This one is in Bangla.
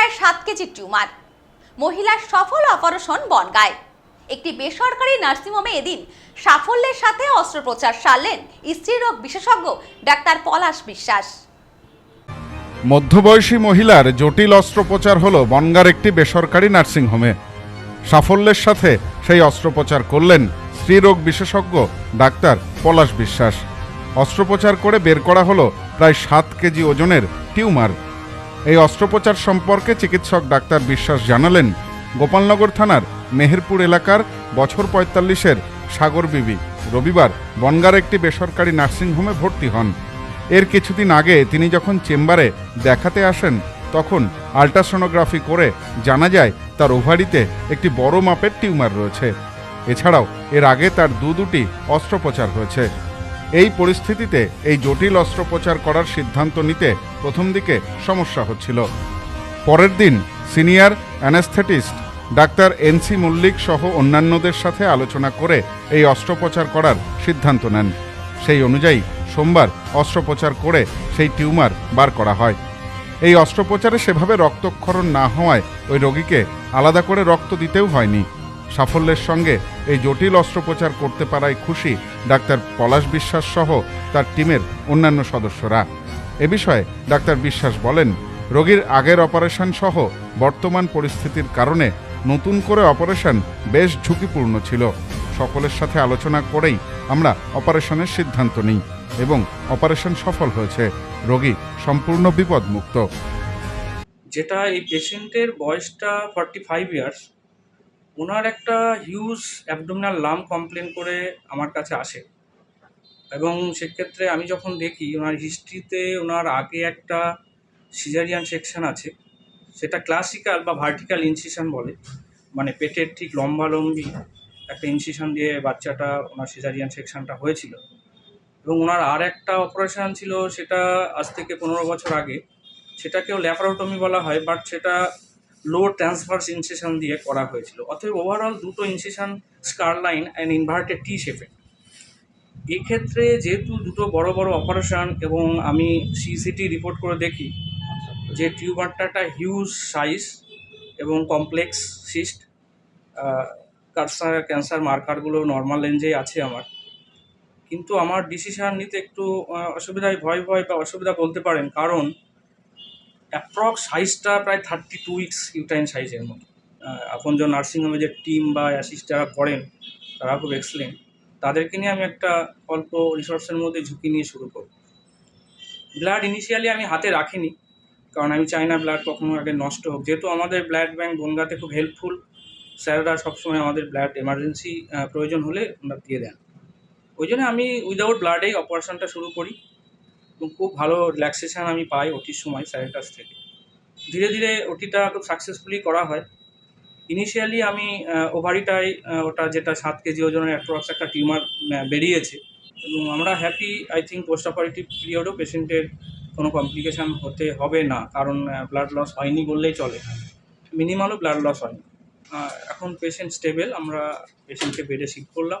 প্রায় সাত কেজি টিউমার। মহিলার সফল অপারেশন বনগায়। একটি বেসরকারি নার্সিংহোমে এদিন সাফল্যের সাথে অস্ত্রোপচার সারলেন স্ত্রীরোগ বিশেষজ্ঞ ডাক্তার পলাশ বিশ্বাস। মধ্যবয়সী মহিলার জটিল অস্ত্রোপচার হল বনগার একটি বেসরকারি নার্সিংহোমে সাফল্যের সাথে সেই অস্ত্রোপচার করলেন স্ত্রীরোগ বিশেষজ্ঞ ডাক্তার পলাশ বিশ্বাস। অস্ত্রোপচার করে বের করা হলো প্রায় সাত কেজি ওজনের টিউমার। এই অস্ত্রোপচার সম্পর্কে চিকিৎসক ডাক্তার বিশ্বাস জানালেন, গোপালনগর থানার মেহেরপুর এলাকার বছর পঁয়তাল্লিশের সাগর বিবি। রবিবার বনগার একটি বেসরকারি নার্সিংহোমে ভর্তি হন। এর কিছুদিন আগে তিনি যখন চেম্বারে দেখাতে আসেন, তখন আল্ট্রাসোনোগ্রাফি করে জানা যায় তার ওভারিতে একটি বড় মাপের টিউমার রয়েছে। এছাড়াও এর আগে তার দু দুটি অস্ত্রোপচার হয়েছে। এই পরিস্থিতিতে এই জটিল অস্ত্রোপচার করার সিদ্ধান্ত নিতে প্রথম দিকে সমস্যা হচ্ছিল। পরের দিন senior anaesthetist doctor NC Mallick সহ অন্যান্যদের সাথে আলোচনা করে এই অস্ত্রোপচার করার সিদ্ধান্ত নেন। সেই অনুযায়ী সোমবার অস্ত্রোপচার করে সেই টিউমার বার করা হয়। এই অস্ত্রোপচারে সেভাবে রক্তক্ষরণ না হওয়ায় ওই রোগীকে আলাদা করে রক্ত দিতেও হয়নি। সাফল্যের সঙ্গে এই জটিল অস্ত্রোপচার করতে পারায় খুশি ডাক্তার পলাশ বিশ্বাস সহ তার টিমের অন্যান্য সদস্যরা। এ বিষয়ে ডাক্তার বিশ্বাস বলেন, রোগীর আগের অপারেশন সহ বর্তমান পরিস্থিতির কারণে নতুন করে অপারেশন বেশ ঝুঁকিপূর্ণ ছিল। সকলের সাথে আলোচনা করেই আমরা অপারেশনের সিদ্ধান্ত নিই এবং অপারেশন সফল হয়েছে। রোগী সম্পূর্ণ বিপদমুক্ত। যেটা এই পেশেন্টের বয়সটা ফর্টি ফাইভ ইয়ার্স ওনার একটা হিউজ অ্যাবডোমিনাল লাম কমপ্লেন করে আমার কাছে আসে। এবং সেক্ষেত্রে আমি যখন দেখি, ওনার হিস্ট্রিতে ওনার আগে একটা সিজারিয়ান সেকশন আছে, সেটা ক্লাসিক্যাল বা ভার্টিক্যাল ইনসিশন বলে। মানে পেটের ঠিক লম্বালম্বি একটা ইনসিশন দিয়ে বাচ্চাটা ওনার সিজারিয়ান সেকশনটা হয়েছিল। এবং ওনার আর একটা অপারেশন ছিল, সেটা আজ থেকে পনেরো বছর আগে। সেটাকেও ল্যাপারোটমি বলা হয় বাট সেটা লো ট্রান্সভার্স ইনসেশন দিয়ে করা হয়েছিল। অতএব ওভারঅল দুটো incision scar line and inverted T শেপে এক্ষেত্রে যেহেতু দুটো বড় বড় অপারেশন এবং আমি সিসিটি রিপোর্ট করে দেখি, যে টিউমারটা একটা হিউজ সাইজ এবং কমপ্লেক্স সিস্ট ক্যান্সার ক্যান্সার মার্কারগুলো নর্মাল রেঞ্জেই আছে আমার। কিন্তু আমার ডিসিশন নিতে একটু অসুবিধায়, ভয় ভয় বা অসুবিধা বলতে পারেন। কারণ অ্যাপ্রক্স সাইজটা প্রায় থার্টি টু উইক্স ইউটাইন সাইজের মতো। আপনজন নার্সিংহোমে যে টিম বা অ্যাসিস্ট যারা করেন, তারা খুব এক্সেলেন্ট। তাদেরকে নিয়ে আমি একটা অল্প রিসোর্সের মধ্যে ঝুঁকি নিয়ে শুরু করব। ব্লাড ইনিশিয়ালি আমি হাতে রাখিনি, কারণ আমি চাই না ব্লাড কখনো আগে নষ্ট হোক। যেহেতু আমাদের ব্লাড ব্যাংক বনগাতে খুব হেল্পফুল, স্যাররা সবসময় আমাদের ব্লাড এমার্জেন্সি প্রয়োজন হলে ওনারা দিয়ে দেন। ওই জন্য আমি উইদাউট ব্লাডেই অপারেশনটা শুরু করি। এবং খুব ভালো রিল্যাক্সেশন আমি পাই ওটির সময় স্যারের কাছ থেকে। ধীরে ধীরে ওটিটা খুব সাকসেসফুলি করা হয়। ইনিশিয়ালি আমি ওভারিটায় ওটা যেটা সাত কেজি ওজনের অ্যাপ্রক্স একটা টিউমার বেরিয়েছে এবং আমরা happy I think post operative পিরিয়ডও পেশেন্টের কোনো কমপ্লিকেশান হতে হবে না, কারণ ব্লাড লস হয়নি বললেই চলে। মিনিমালও ব্লাড লস হয়নি। এখন পেশেন্ট স্টেবল আমরা পেশেন্টকে বেডে শিফট করলাম।